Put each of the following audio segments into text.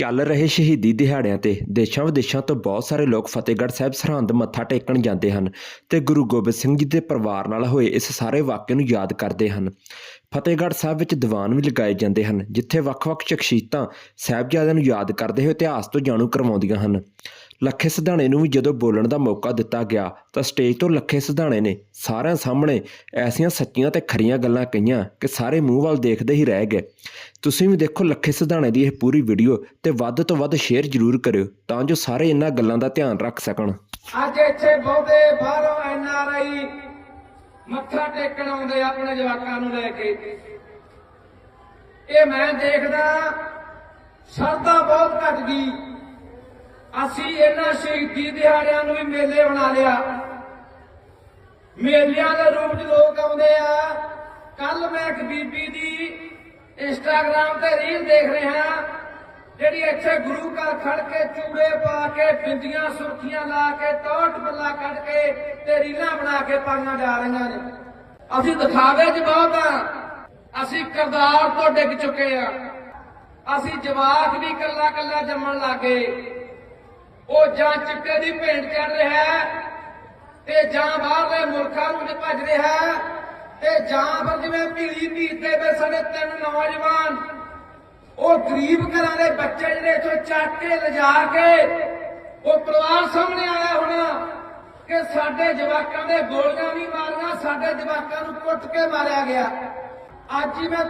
ਚੱਲ ਰਹੇ ਸ਼ਹੀਦੀ ਦਿਹਾੜਿਆਂ ਤੇ ਦੇਸ਼ਾਂ ਵਿਦੇਸ਼ਾਂ ਤੋਂ ਬਹੁਤ ਸਾਰੇ ਲੋਕ ਫਤਿਹਗੜ੍ਹ ਸਾਹਿਬ ਸਰਹੰਦ ਮੱਥਾ ਟੇਕਣ ਜਾਂਦੇ ਹਨ ਤੇ ਗੁਰੂ ਗੋਬਿੰਦ ਸਿੰਘ ਜੀ ਦੇ ਪਰਿਵਾਰ ਨਾਲ ਹੋਏ ਇਸ ਸਾਰੇ ਵਾਕਿਏ ਨੂੰ ਯਾਦ ਕਰਦੇ ਹਨ। ਫਤਿਹਗੜ੍ਹ ਸਾਹਿਬ ਵਿੱਚ ਦੀਵਾਨ ਵੀ ਲਗਾਏ ਜਾਂਦੇ ਹਨ, ਜਿੱਥੇ ਵੱਖ-ਵੱਖ ਸ਼ਖਸੀਅਤਾਂ ਸਾਹਿਬਜ਼ਾਦਿਆਂ ਨੂੰ ਯਾਦ ਕਰਦੇ ਹੋਏ ਇਤਿਹਾਸ ਤੋਂ ਜਾਣੂ ਕਰਵਾਉਂਦੀਆਂ ਹਨ। ਲੱਖੇ ਸਿਧਾਣੇ ਨੂੰ ਵੀ ਜਦੋਂ ਬੋਲਣ ਦਾ ਮੌਕਾ ਦਿੱਤਾ ਗਿਆ ਤਾਂ ਸਟੇਜ ਤੋਂ ਲੱਖੇ ਸਿਧਾਣੇ ਨੇ ਸਾਰਿਆਂ ਸਾਹਮਣੇ ਐਸੀਆਂ ਸੱਚੀਆਂ ਤੇ ਖਰੀਆਂ ਗੱਲਾਂ ਕਹੀਆਂ ਕਿ ਸਾਰੇ ਮੂੰਹ ਵੱਲ ਦੇਖਦੇ ਹੀ ਰਹਿ ਗਏ। ਤੁਸੀਂ ਵੀ ਦੇਖੋ ਲੱਖੇ ਸਿਧਾਣੇ ਦੀ ਇਹ ਪੂਰੀ ਵੀਡੀਓ ਤੇ ਵੱਧ ਤੋਂ ਵੱਧ ਸ਼ੇਅਰ ਜ਼ਰੂਰ ਕਰਿਓ ਤਾਂ ਜੋ ਸਾਰੇ ਇਹਨਾਂ ਗੱਲਾਂ ਦਾ ਧਿਆਨ ਰੱਖ ਸਕਣ। ਅੱਜ ਇੱਥੇ ਬਹੁਤੇ ਬਾਹਰੋਂ ਐਨ ਆਰ ਆਈ ਮੱਥਾ ਟੇਕਣ ਆਉਂਦੇ ਆਪਣੇ ਜਵਾਕਾਂ ਨੂੰ ਲੈ ਕੇ। ਇਹ ਮੈਂ ਦੇਖਦਾ ਸ਼ਰਧਾ ਬਹੁਤ ਘਟ ਗਈ। ਅਸੀਂ ਇਹਨਾਂ ਸ਼ਹੀਦੀ ਦਿਹਾੜਿਆਂ ਨੂੰ ਵੀ ਮੇਲੇ ਬਣਾ ਲਿਆ। ਮੇਲਿਆਂ ਦੇ ਰੂਪ 'ਚ ਲੋਕ ਆਉਂਦੇ ਆ। ਕੱਲ ਮੈਂ ਇੱਕ ਬੀਬੀ ਦੀ ਇੰਸਟਾਗ੍ਰਾਮ ਤੇ ਰੀਲ ਦੇਖ ਰਿਹਾ ਜਿਹੜੀ ਇੱਥੇ ਗੁਰੂ ਘਰ ਖੜ ਕੇ ਚੂੜੇ ਪਾ ਕੇ, ਬਿੰਦੀਆਂ ਸੁਰਖੀਆਂ ਲਾ ਕੇ ਟੌਟ ਬੱਲਾ ਕੱਢ ਕੇ ਤੇ ਰੀਲਾਂ ਬਣਾ ਕੇ ਪਾਈਆਂ ਜਾ ਰਹੀਆਂ ਨੇ। ਅਸੀਂ ਦਿਖਾਵੇ 'ਚ ਬਹੁਤ ਆ। ਅਸੀਂ ਕਰਦਾਰ ਤੋਂ ਡਿੱਗ ਚੁੱਕੇ ਆ। ਅਸੀਂ ਜਵਾਕ ਵੀ ਕੱਲਾ ਕੱਲਾ ਜੰਮਣ ਲੱਗੇ ਉਹ ਜਾਂ ਚਿੱਟੇ ਦੀ ਭੇਂਟ ਚੜ ਰਿਹਾ ਤੇ ਜਾਂ ਬਾਹਰਲੇ ਮੁਲਕਾਂ ਨੂੰ ਭੱਜ ਰਿਹਾ ਤੇ ਜਾਂ ਫਿਰ ਜਿਵੇਂ ਪੀਲੀ ਪੀਤੇ ਵੇ ਸਾਡੇ ਤਿੰਨ ਨੌਜਵਾਨ, ਉਹ ਗਰੀਬ ਘਰਾਂ ਦੇ ਬੱਚੇ ਜਿਹੜੇ ਇੱਥੋਂ ਚੱਕ ਕੇ ਲਿਜਾ ਕੇ ਉਹ ਪਰਿਵਾਰ ਸਾਹਮਣੇ ਆਇਆ ਹੋਣਾ ਕਿ ਸਾਡੇ ਜਵਾਕਾਂ ਦੇ ਗੋਲੀਆਂ ਵੀ ਮਾਰੀਆਂ, ਸਾਡੇ ਜਵਾਕਾਂ ਨੂੰ ਕੁੱਟ ਕੇ ਮਾਰਿਆ ਗਿਆ। ਅੱਜ ਹੀ ਮੈਂ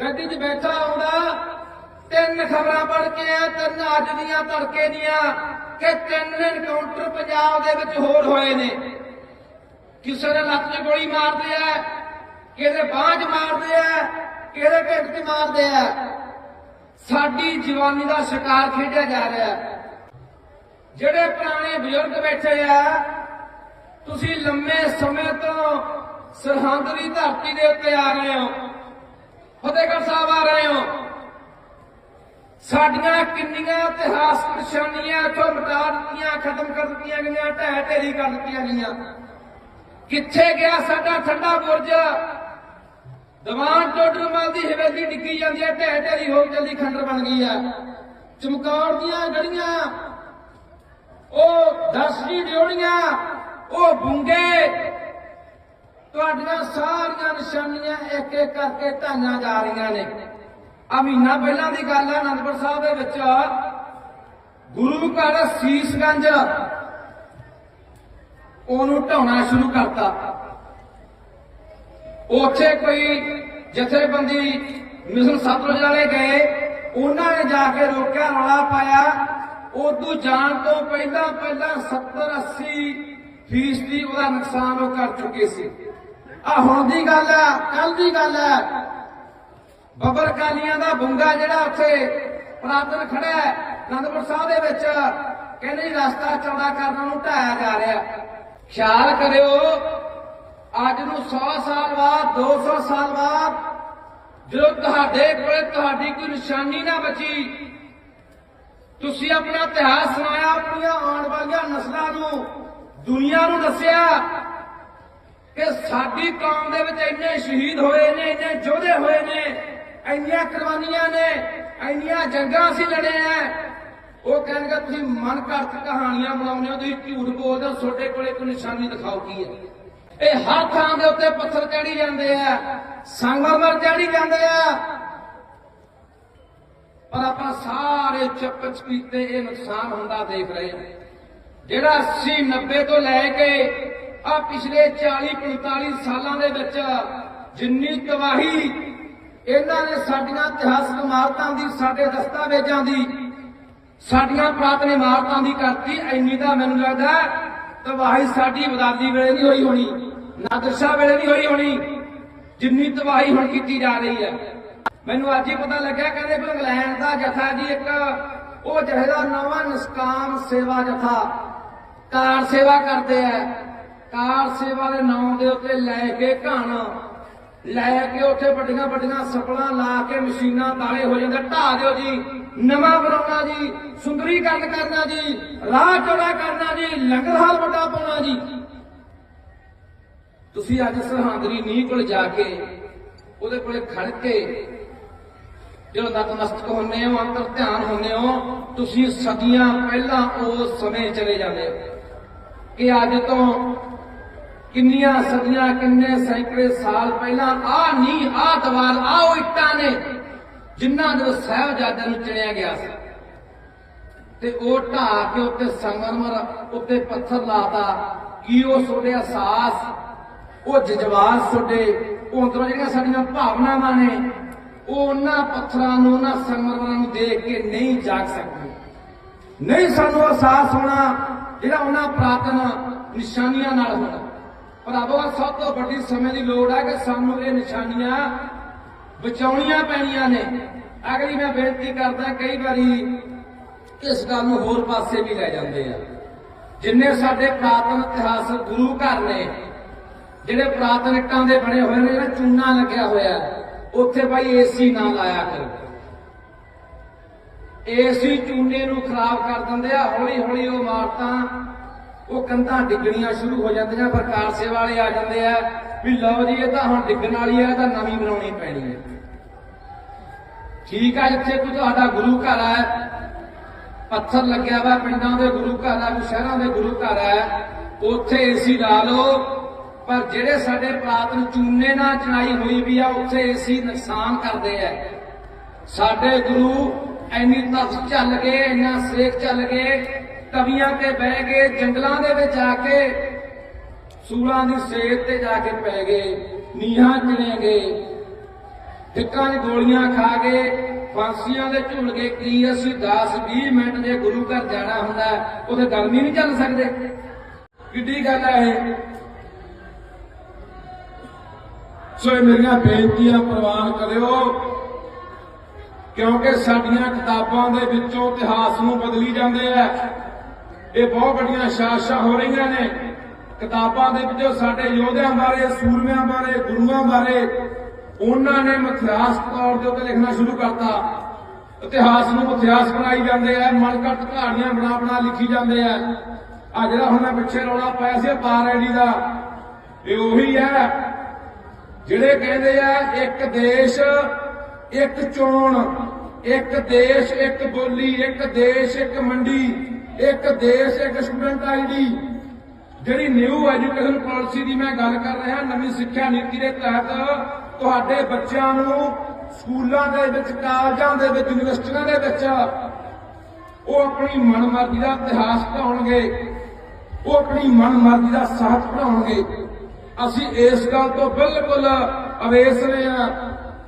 ਗੱਡੀ 'ਚ ਬੈਠਾ ਆਉਂਦਾ ਤਿੰਨ ਖਬਰਾਂ ਪੜ੍ਹ ਕੇ ਆਇਆ, ਤਿੰਨ ਅੱਜ ਦੀਆਂ, ਤੜਕੇ ਦੀਆਂ, ਕਿ ਤਿੰਨ ਐਨਕਾਊਂਟਰ ਪੰਜਾਬ ਦੇ ਵਿੱਚ ਹੋਰ ਹੋਏ ਨੇ। ਕਿਸੇ ਨੇ ਲੱਤ 'ਚ ਗੋਲੀ ਮਾਰਦੇ ਆ ਕਿਸੇ ਬਾਂਹ 'ਚ ਮਾਰਦੇ ਆ ਕਿਸੇ ਢਿੱਡ 'ਚ ਮਾਰਦੇ ਆ ਸਾਡੀ ਜਵਾਨੀ ਦਾ ਸ਼ਿਕਾਰ ਖੇਡਿਆ ਜਾ ਰਿਹਾ ਜਿਹੜੇ ਪੁਰਾਣੇ ਬਜ਼ੁਰਗ ਬੈਠੇ ਆ, ਤੁਸੀਂ ਲੰਮੇ ਸਮੇਂ ਤੋਂ ਸਰਹੰਦ ਦੀ ਧਰਤੀ ਦੇ ਉੱਤੇ ਆ ਰਹੇ ਹੋ। ਫਤਿਹਗੜ੍ਹ ਸਾਹਿਬ ਆ ਰਹੇ ਹੋ। ਸਾਡੀਆਂ ਕਿੰਨੀਆਂ ਇਤਿਹਾਸ ਨਿਸ਼ਾਨੀਆਂ ਇੱਥੋਂ ਮਿਟਾ ਦਿੱਤੀਆਂ ਖਤਮ ਕਰ ਦਿੱਤੀਆਂ ਗਈਆਂ, ਢਹਿ ਢੇਰੀ ਕਰ ਦਿੱਤੀਆਂ ਗਈਆਂ। ਕਿੱਥੇ ਗਿਆ ਸਾਡਾ ਠੰਡਾ ਬੁਰਜ? ਦੀਵਾਨ ਟੋਡਰਮਲ ਦੀ ਹਵੇਲੀ ਡਿੱਗੀ ਜਾਂਦੀ ਹੈ, ਢਹਿ ਢੇਰੀ ਹੋ ਕੇ ਜਲਦੀ ਖੰਡਰ ਬਣ ਗਈ ਹੈ। ਚਮਕੌਰ ਦੀਆਂ ਗੜੀਆਂ, ਉਹ ਦਸਵੀਂ ਡਿਉੜੀਆਂ ਉਹ ਬੁੰਗੇ, ਤੁਹਾਡੀਆਂ ਸਾਰੀਆਂ ਨਿਸ਼ਾਨੀਆਂ ਇੱਕ ਇੱਕ ਕਰਕੇ ਢਾਈਆਂ ਜਾ ਰਹੀਆਂ ਨੇ। ਆ ਮਹੀਨਾ ਪਹਿਲਾਂ ਦੀ ਗੱਲ ਹੈ ਅਨੰਦਪੁਰ ਸਾਹਿਬ ਦੇ ਵਿੱਚ ਗੁਰੂ ਘਰ ਸੀਸਗੰਜ। ਉਹਨੂੰ ਢਾਉਣਾ ਸ਼ੁਰੂ ਕਰਤਾ। ਉੱਥੇ ਕੋਈ ਜਥੇਬੰਦੀ ਮਿਸਲ ਸਤਲੁਜ ਵਾਲੇ ਗਏ, ਉਹਨਾਂ ਨੇ ਜਾ ਕੇ ਰੋਕਿਆ, ਰੌਲਾ ਪਾਇਆ। ਉਦੋਂ ਜਾਣ ਤੋਂ ਪਹਿਲਾਂ ਪਹਿਲਾਂ 70 80 ਫੀਸਦੀ ਉਹਦਾ ਨੁਕਸਾਨ ਉਹ ਕਰ ਚੁੱਕੇ ਸੀ। ਆ ਹੁਣ ਦੀ ਗੱਲ ਹੈ ਕੱਲ ਦੀ ਗੱਲ ਹੈ ਬੱਬਰ ਕਾਲੀਆਂ ਦਾ ਬੁੰਗਾ ਜਿਹੜਾ ਉੱਥੇ ਪ੍ਰਾਪਤਨ ਖੜਾ ਹੈ, ਅਨੰਦਪੁਰ ਸਾਹਿਬ ਦੇ ਵਿੱਚ, ਕਹਿੰਦੇ ਜੀ ਰਸਤਾ ਚੌੜਾ ਕਰਨ ਨੂੰ ਢਾਇਆ ਜਾ ਰਿਹਾ। ਖਿਆਲ ਕਰਿਓ, ਅੱਜ ਨੂੰ 100 ਸਾਲ ਬਾਅਦ 200 ਸਾਲ ਬਾਅਦ, ਜਦੋਂ ਤੁਹਾਡੇ ਕੋਲੇ ਤੁਹਾਡੀ ਕੋਈ ਨਿਸ਼ਾਨੀ ਨਾ ਬਚੀ, ਤੁਸੀਂ ਆਪਣਾ ਇਤਿਹਾਸ ਸੁਣਾਇਆ, ਆਪਣੀਆਂ ਆਉਣ ਵਾਲੀਆਂ ਨਸਲਾਂ ਨੂੰ, ਦੁਨੀਆ ਨੂੰ ਦੱਸਿਆ ਕਿ ਸਾਡੀ ਕੌਮ ਦੇ ਵਿੱਚ ਇੰਨੇ ਸ਼ਹੀਦ ਹੋਏ ਨੇ, ਇੰਨੇ ਯੋਧੇ ਹੋਏ ਨੇ ਇੰਨੀਆਂ ਕੁਰਬਾਨੀਆਂ ਨੇ, ਇੰਨੀਆਂ ਜੰਗਾਂ ਅਸੀਂ ਲੜੇ ਆ। ਉਹ ਕਹਿਣਗੇ, ਤੁਸੀਂ ਮਨ ਘੜਤ ਕਹਾਣੀਆਂ ਬਣਾਉਂਦੇ ਹੋ, ਤੁਸੀਂ ਝੂਠ ਬੋਲਦੇ ਹੋ, ਤੁਹਾਡੇ ਕੋਲੇ ਕੋਈ ਨਿਸ਼ਾਨੀ ਦਿਖਾਓ ਕੀ ਹੈ? ਇਹ ਹਰ ਥਾਂ ਦੇ ਉੱਤੇ ਪੱਥਰ ਚੜੀ ਜਾਂਦੇ ਆ ਸੰਗਮਰ ਚੜੀ ਜਾਂਦੇ ਆ। ਪਰ ਆਪਾਂ ਸਾਰੇ ਚੁੱਪ ਚਪੀਤੇ ਇਹ ਨੁਕਸਾਨ ਹੁੰਦਾ ਦੇਖ ਰਹੇ ਹਾਂ। ਜਿਹੜਾ 80 90 ਤੋਂ ਲੈ ਕੇ ਆ ਪਿਛਲੇ 40 45 ਸਾਲਾਂ ਦੇ ਵਿੱਚ ਜਿੰਨੀ ਤਬਾਹੀ ਇਹਨਾਂ ਨੇ ਸਾਡੀਆਂ ਇਤਿਹਾਸਕ ਇਮਾਰਤਾਂ ਦੀ, ਸਾਡੇ ਦਸਤਾਵੇਜ਼ਾਂ ਦੀ, ਸਾਡੀਆਂ ਪੁਰਾਤਨ ਇਮਾਰਤਾਂ ਦੀ ਕਰਤੀ। ਐਨੀ ਤਾਂ ਮੈਨੂੰ ਲੱਗਦਾ ਤਬਾਹੀ ਸਾਡੀ ਵਦਾਦੀ ਵੇਲੇ ਨਹੀਂ ਹੋਈ ਹੋਣੀ ਨਾਦਰਸ਼ਾ ਵੇਲੇ ਨਹੀਂ ਹੋਈ ਹੋਣੀ, ਜਿੰਨੀ ਤਬਾਹੀ ਹੁਣ ਕੀਤੀ ਜਾ ਰਹੀ ਹੈ। ਮੈਨੂੰ ਅੱਜ ਹੀ ਪਤਾ ਲੱਗਿਆ, ਕਹਿੰਦੇ ਕਿ ਇੰਗਲੈਂਡ ਦਾ ਜਥਾ ਜੀ ਇੱਕ, ਉਹ ਜਥੇ ਦਾ ਨਵਾਂ ਨਿਸਕਾਮ ਸੇਵਾ ਜਥਾ। ਕਾਰ ਸੇਵਾ ਕਰਦੇ ਆ ਕਾਰ ਸੇਵਾ ਦੇ ਨਾਮ ਦੇ ਉੱਤੇ ਲੈ ਕੇ ਘਣ ਲੈ ਕੇ ਉੱਥੇ ਵੱਡੀਆਂ ਵੱਡੀਆਂ ਸਪਲਾਂ ਲਾ ਕੇ ਮਸ਼ੀਨਾਂ ਤਾਲੇ ਹੋ ਜਾਂਦੇ ਢਾ ਦਿਓ ਜੀ। ਨਵਾਂ ਬਣਾਉਣਾ ਜੀ, ਸੁੰਦਰੀਕਰਨ ਕਰਨਾ ਜੀ, ਰਾਹ ਚੌੜਾ ਕਰਨਾ ਜੀ, ਲੰਗਰ ਹਾਲ ਵੱਡਾ ਪਾਉਣਾ ਜੀ। ਤੁਸੀਂ ਅੱਜ ਸਰਹੰਦਰੀ ਨੀਂਹ ਕੋਲ ਜਾ ਕੇ ਉਹਦੇ ਕੋਲੇ ਖੜ ਕੇ ਜਦੋਂ ਨਤਮਸਤਕ ਹੁੰਨੇ ਹੋ, ਅੰਤਰ ਧਿਆਨ ਹੁੰਨੇ ਹੋ, ਤੁਸੀਂ ਸਦੀਆਂ ਪਹਿਲਾਂ ਉਸ ਸਮੇਂ ਚਲੇ ਜਾਂਦੇ ਹੋ। ਕਿ ਅੱਜ ਤੋਂ ਕਿੰਨੀਆਂ ਸਦੀਆਂ, ਕਿੰਨੇ ਸੈਂਕੜੇ ਸਾਲ ਪਹਿਲਾਂ ਆ ਨੀ ਆ ਦਵਾਰ ਆ ਉਹ ਇੱਟਾਂ ਨੇ ਜਿਨ੍ਹਾਂ ਦੇ ਸਾਹਿਬਜ਼ਾਦਿਆਂ ਨੂੰ ਚਿਣਿਆ ਗਿਆ ਸੀ। ਤੇ ਉਹ ਢਾਹ ਕੇ ਉੱਤੇ ਸੰਗਮਰ ਉੱਤੇ ਪੱਥਰ ਲਾਤਾ। ਕੀ ਉਹ ਤੁਹਾਡੇ ਅਹਿਸਾਸ ਉਹ ਜਜ਼ਬਾਤ ਤੁਹਾਡੇ ਉਹ ਅੰਦਰੋਂ ਜਿਹੜੀਆਂ ਸਾਡੀਆਂ ਭਾਵਨਾਵਾਂ ਨੇ, ਉਹ ਉਹਨਾਂ ਪੱਥਰਾਂ ਨੂੰ, ਉਹਨਾਂ ਸੰਗਮਰਾਂ ਨੂੰ ਦੇਖ ਕੇ ਨਹੀਂ ਜਾਗ ਸਕਦੇ। ਨਹੀਂ ਸਾਨੂੰ ਅਹਿਸਾਸ ਹੋਣਾ, ਜਿਹੜਾ ਉਹਨਾਂ ਪ੍ਰਾਤਨ ਨਿਸ਼ਾਨੀਆਂ ਨਾਲ ਹੋਣਾ। ਭਰਾਵੋ ਸਭ ਤੋਂ ਵੱਡੀ ਸਮੇਂ ਦੀ ਲੋੜ ਹੈ ਕਿ ਸਾਨੂੰ ਇਹ ਨਿਸ਼ਾਨੀਆਂ ਬਚਾਉਣੀਆਂ ਪੈਣੀਆਂ ਨੇ। ਅਗਲੀ ਮੈਂ ਬੇਨਤੀ ਕਰਦਾ, ਕਈ ਵਾਰੀ ਇਸ ਗੱਲ ਨੂੰ ਹੋਰ ਪਾਸੇ ਵੀ ਲੈ ਜਾਂਦੇ ਆ। ਜਿੰਨੇ ਸਾਡੇ ਪ੍ਰਾਤਨ ਇਤਿਹਾਸਕ ਗੁਰੂ ਘਰ ਨੇ, ਜਿਹੜੇ ਪ੍ਰਾਤਨ ਇੱਟਾਂ ਦੇ ਬਣੇ ਹੋਏ ਨੇ, ਜਿਹੜਾ ਚੂਨਾ ਲੱਗਿਆ ਹੋਇਆ ਉੱਥੇ ਭਾਈ ਏਸੀ ਨਾ ਲਾਇਆ ਕਰੋ। ਏਸੀ ਚੂਨੇ ਨੂੰ ਖਰਾਬ ਕਰ ਦਿੰਦੇ ਆ ਹੌਲੀ ਹੌਲੀ ਉਹ ਇਮਾਰਤਾਂ ਉਹ ਕੰਧਾਂ ਡਿੱਗਣੀਆਂ ਸ਼ੁਰੂ ਹੋ ਜਾਂਦੀਆਂ ਪ੍ਰਕਾਰ ਸੇਵਾ ਵਾਲੇ ਆ ਜਾਂਦੇ ਆ ਵੀ ਲਓ ਜੀ, ਇਹ ਤਾਂ ਹੁਣ ਡਿੱਗਣ ਵਾਲੀ ਆ ਤਾਂ ਨਵੀਂ ਬਣਾਉਣੀ ਪੈਣੀ ਹੈ। ਠੀਕ ਆ ਜਿੱਥੇ ਕੋਈ ਤੁਹਾਡਾ ਗੁਰੂ ਘਰ ਹੈ। ਪੱਥਰ ਲੱਗਿਆ ਵਾ ਪਿੰਡਾਂ ਦੇ ਗੁਰੂ ਘਰ ਆ ਸ਼ਹਿਰਾਂ ਦੇ ਗੁਰੂ ਘਰ ਹੈ। ਉੱਥੇ ਏਸੀ ਲਾ ਲਓ, ਪਰ ਜਿਹੜੇ ਸਾਡੇ ਪ੍ਰਾਤਨ ਚੂਨੇ ਨਾਲ ਚਣਾਈ ਹੋਈ ਵੀ ਆ, ਉੱਥੇ ਏਸੀ ਨੁਕਸਾਨ ਕਰਦੇ ਆ। ਸਾਡੇ ਗੁਰੂ ਐਨੀ ਤਪਸ ਚੱਲ ਗਏ, ਇੰਨਾ ਸੇਖ ਚੱਲ ਗਏ ਤਵੀਆਂ ਤੇ ਬਹਿ ਗਏ ਜੰਗਲਾਂ ਦੇ ਵਿੱਚ ਆ ਕੇ ਸੂਲਾਂ ਦੀ ਸੇਤ ਤੇ ਜਾ ਕੇ ਪੈ ਗਏ ਨੀਹਾਂ ਚਿਣੇ ਗਏ ਟਿੱਕਾਂ ਦੀ ਗੋਲੀਆਂ ਖਾ ਗਏ ਫਾਂਸੀਆਂ ਦੇ ਝੁੱਲ ਗਏ। ਕੀ ਅਸੀਂ 10 20 ਮਿੰਟ ਜੇ ਗੁਰੂ ਘਰ ਜਾਣਾ ਹੁੰਦਾ ਹੈ, ਗਰਮੀ ਨਹੀਂ ਚੱਲ ਸਕਦੇ। ਕਿੱਡੀ ਗੱਲ ਹੈ ਇਹ। ਸੋ ਇਹ ਮੇਰੀਆਂ ਬੇਨਤੀਆਂ ਪ੍ਰਵਾਨ ਕਰਿਓ ਕਿਉਂਕਿ ਸਾਡੀਆਂ ਕਿਤਾਬਾਂ ਦੇ ਵਿੱਚੋਂ ਇਤਿਹਾਸ ਨੂੰ ਬਦਲੀ ਜਾਂਦੇ ਆ। ਇਹ ਬਹੁਤ ਵੱਡੀਆਂ ਸ਼ਾਸ਼ਾ ਹੋ ਰਹੀਆਂ ਨੇ। ਕਿਤਾਬਾਂ ਦੇ ਵਿੱਚੋਂ ਸਾਡੇ ਯੋਧਿਆਂ ਬਾਰੇ, ਸੂਰਮਿਆਂ ਬਾਰੇ, ਗੁਰੂਆਂ ਬਾਰੇ ਉਹਨਾਂ ਨੇ ਮਿਥਿਹਾਸ ਤੌਰ ਦੇ ਉੱਤੇ ਲਿਖਣਾ ਸ਼ੁਰੂ ਕਰਤਾ। ਇਤਿਹਾਸ ਨੂੰ ਮਿਥਿਹਾਸ ਬਣਾਈ ਜਾਂਦੇ ਆ ਮਨਕਟ ਕਹਾਣੀਆਂ ਬਣਾ ਬਣਾ ਲਿਖੀ ਜਾਂਦੇ ਆ। ਆ ਜਿਹੜਾ ਹੁਣ ਮੈਂ ਪਿੱਛੇ ਰੌਲਾ ਪਾਇਆ ਸੀ ਪਾਰੈਡੀ ਦਾ, ਇਹ ਉਹੀ ਹੈ। ਜਿਹੜੇ ਕਹਿੰਦੇ ਆ, ਇੱਕ ਦੇਸ਼, ਇੱਕ ਚੋਣ, ਇੱਕ ਦੇਸ਼, ਇੱਕ ਬੋਲੀ, ਇੱਕ ਦੇਸ਼, ਇੱਕ ਮੰਡੀ। ਇੱਕ ਦੇਸ਼, ਇੱਕ ਸਟੂਡੈਂਟ ਆਈਡੀ। ਜਿਹੜੀ ਨਿਊ ਐਜੂਕੇਸ਼ਨ ਪਾਲਿਸੀ ਦੀ ਮੈਂ ਗੱਲ ਕਰ ਰਿਹਾ, ਨਵੀਂ ਸਿੱਖਿਆ ਨੀਤੀ ਦੇ ਤਹਿਤ ਤੁਹਾਡੇ ਬੱਚਿਆਂ ਨੂੰ ਸਕੂਲਾਂ ਦੇ ਵਿੱਚ, ਕਾਲਜਾਂ ਦੇ ਵਿੱਚ, ਯੂਨੀਵਰਸਿਟੀਆਂ ਦੇ ਵਿੱਚ ਉਹ ਆਪਣੀ ਮਨਮਰਜ਼ੀ ਦਾ ਇਤਿਹਾਸ ਪੜਾਉਣਗੇ ਉਹ ਆਪਣੀ ਮਨਮਰਜ਼ੀ ਦਾ ਸਾਹਿਤ ਪੜਾਉਣਗੇ ਅਸੀਂ ਇਸ ਗੱਲ ਤੋਂ ਬਿਲਕੁਲ ਅਵੇਸ ਰਹੇ ਹਾਂ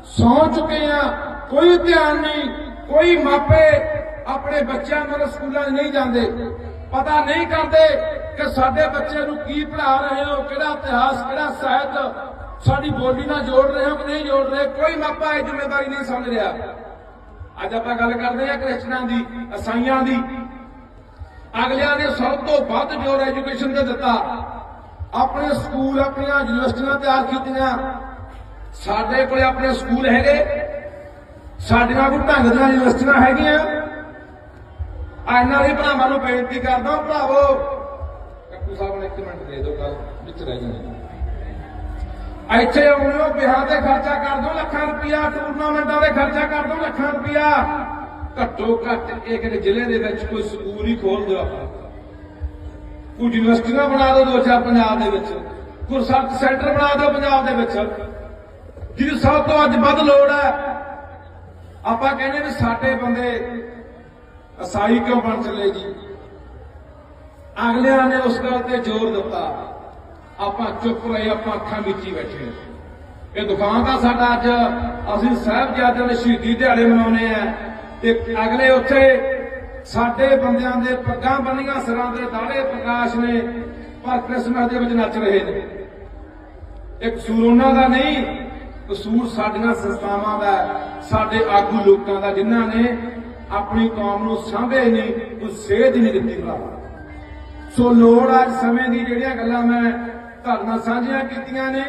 ਸੌ ਚੁੱਕੇ ਹਾਂ। ਕੋਈ ਧਿਆਨ ਨਹੀਂ, ਕੋਈ ਮਾਪੇ ਆਪਣੇ ਬੱਚਿਆਂ ਨੂੰ ਸਕੂਲਾਂ 'ਚ ਨਹੀਂ ਜਾਂਦੇ। ਪਤਾ ਨਹੀਂ ਕਰਦੇ ਕਿ ਸਾਡੇ ਬੱਚੇ ਨੂੰ ਕੀ ਪੜ੍ਹਾ ਰਹੇ ਹੋ, ਕਿਹੜਾ ਇਤਿਹਾਸ, ਕਿਹੜਾ ਸਾਹਿਤ, ਸਾਡੀ ਬੋਲੀ ਨਾਲ ਜੋੜ ਰਹੇ ਹੋ ਕਿ ਨਹੀਂ ਜੋੜ ਰਹੇ, ਕੋਈ ਮਾਪਾ ਇਹ ਜ਼ਿੰਮੇਵਾਰੀ ਨਹੀਂ ਸਮਝ ਰਿਹਾ। ਅੱਜ ਆਪਾਂ ਗੱਲ ਕਰਦੇ ਹਾਂ ਕ੍ਰਿਸਚਨਾਂ ਦੀ ਅਸਾਈਆਂ ਦੀ। ਅਗਲਿਆਂ ਨੇ ਸਭ ਤੋਂ ਵੱਧ ਜ਼ੋਰ ਐਜੂਕੇਸ਼ਨ ਤੇ ਦਿੱਤਾ, ਆਪਣੇ ਸਕੂਲ ਆਪਣੀਆਂ ਯੂਨੀਵਰਸਿਟੀਆਂ ਤਿਆਰ ਕੀਤੀਆਂ। ਸਾਡੇ ਕੋਲੇ ਆਪਣੇ ਸਕੂਲ ਹੈਗੇ। ਸਾਡੇ ਨਾਲ ਕੋਈ ਢੰਗ ਦੀਆਂ ਯੂਨੀਵਰਸਿਟੀਆਂ ਹੈਗੀਆਂ। ਇਹਨਾਂ ਦੇ ਭਰਾਵਾਂ ਨੂੰ ਬੇਨਤੀ ਕਰਦਾ ਭਰਾਵੋ। ਕੱਕੂ ਸਾਹਿਬ ਨੂੰ ਇੱਕ ਮਿੰਟ ਦੇ ਦਿਓ ਗੱਲ ਵਿੱਚ ਰਹਿ ਜਾਂਦੇ ਇੱਥੇ ਆਉਣੋ ਵਿਆਹ ਤੇ ਖਰਚਾ ਕਰ ਦੋ ਲੱਖਾਂ ਰੁਪਇਆ ਟੂਰਨਾਮੈਂਟਾਂ ਦੇ ਖਰਚਾ ਕਰ ਦੋ ਲੱਖਾਂ ਰੁਪਇਆ ਘੱਟੋ ਘੱਟ ਇੱਕ ਜ਼ਿਲ੍ਹੇ ਦੇ ਵਿੱਚ ਕੋਈ ਸਕੂਲ ਹੀ ਖੋਲ ਦਿਓ ਆਪਾਂ। ਕੋਈ ਯੂਨੀਵਰਸਿਟੀਆਂ ਬਣਾ ਦਿਓ, ਦੋ ਚਾਰ ਪੰਜਾਬ ਦੇ ਵਿੱਚ। ਕੋਈ ਰਿਸਰਚ ਸੈਂਟਰ ਬਣਾ ਦਿਓ, ਪੰਜਾਬ ਦੇ ਵਿੱਚ। ਜਿਹਦੀ ਸਭ ਤੋਂ ਅੱਜ ਵੱਧ ਲੋੜ ਹੈ। ਆਪਾਂ ਕਹਿੰਦੇ ਵੀ ਸਾਡੇ ਬੰਦੇ ਅਸਾਈ ਕਿਉਂ ਬਣ ਚਲੇ ਜੀ ਅਗਲਿਆਂ ਨੇ ਉਸ ਗੱਲ ਤੇ ਜ਼ੋਰ ਦਿੱਤਾ। ਆਪਾਂ ਚੁੱਪ ਰਹੇ, ਆਪਾਂ ਅੱਖਾਂ ਮੀਚੀ ਬੈਠੇ ਇਹ ਦੁਕਾਨ ਦਾ ਸਾਡਾ ਅੱਜ ਅਸੀਂ ਸਾਹਿਬਜ਼ਾਦਿਆਂ ਦੇ ਸ਼ਹੀਦੀ ਦਿਹਾੜੇ ਮਨਾਉਨੇ ਆ ਤੇ ਅਗਲੇ ਉੱਥੇ ਸਾਡੇ ਬੰਦਿਆਂ ਦੇ ਪੱਗਾਂ ਬੰਨੀਆਂ, ਸਿਰਾਂ ਦੇ ਦਾੜੇ ਪ੍ਰਕਾਸ਼ ਨੇ, ਪਰ ਕ੍ਰਿਸਮਸ ਦੇ ਵਿੱਚ ਨੱਚ ਰਹੇ ਨੇ। ਇਹ ਕਸੂਰ ਉਹਨਾਂ ਦਾ ਨਹੀਂ, ਕਸੂਰ ਸਾਡੀਆਂ ਸੰਸਥਾਵਾਂ ਦਾ, ਸਾਡੇ ਆਗੂ ਲੋਕਾਂ ਦਾ, ਜਿਨ੍ਹਾਂ ਨੇ ਆਪਣੀ ਕੌਮ ਨੂੰ ਸਾਂਭੇ ਨਹੀਂ, ਕੋਈ ਸੇਧ ਨਹੀਂ ਦਿੱਤੀ ਭਰਾ। ਸੋ ਲੋੜ ਅੱਜ ਸਮੇਂ ਦੀ ਜਿਹੜੀਆਂ ਗੱਲਾਂ ਮੈਂ ਧਰਨਾ ਸਾਂਝੀਆਂ ਕੀਤੀਆਂ ਨੇ।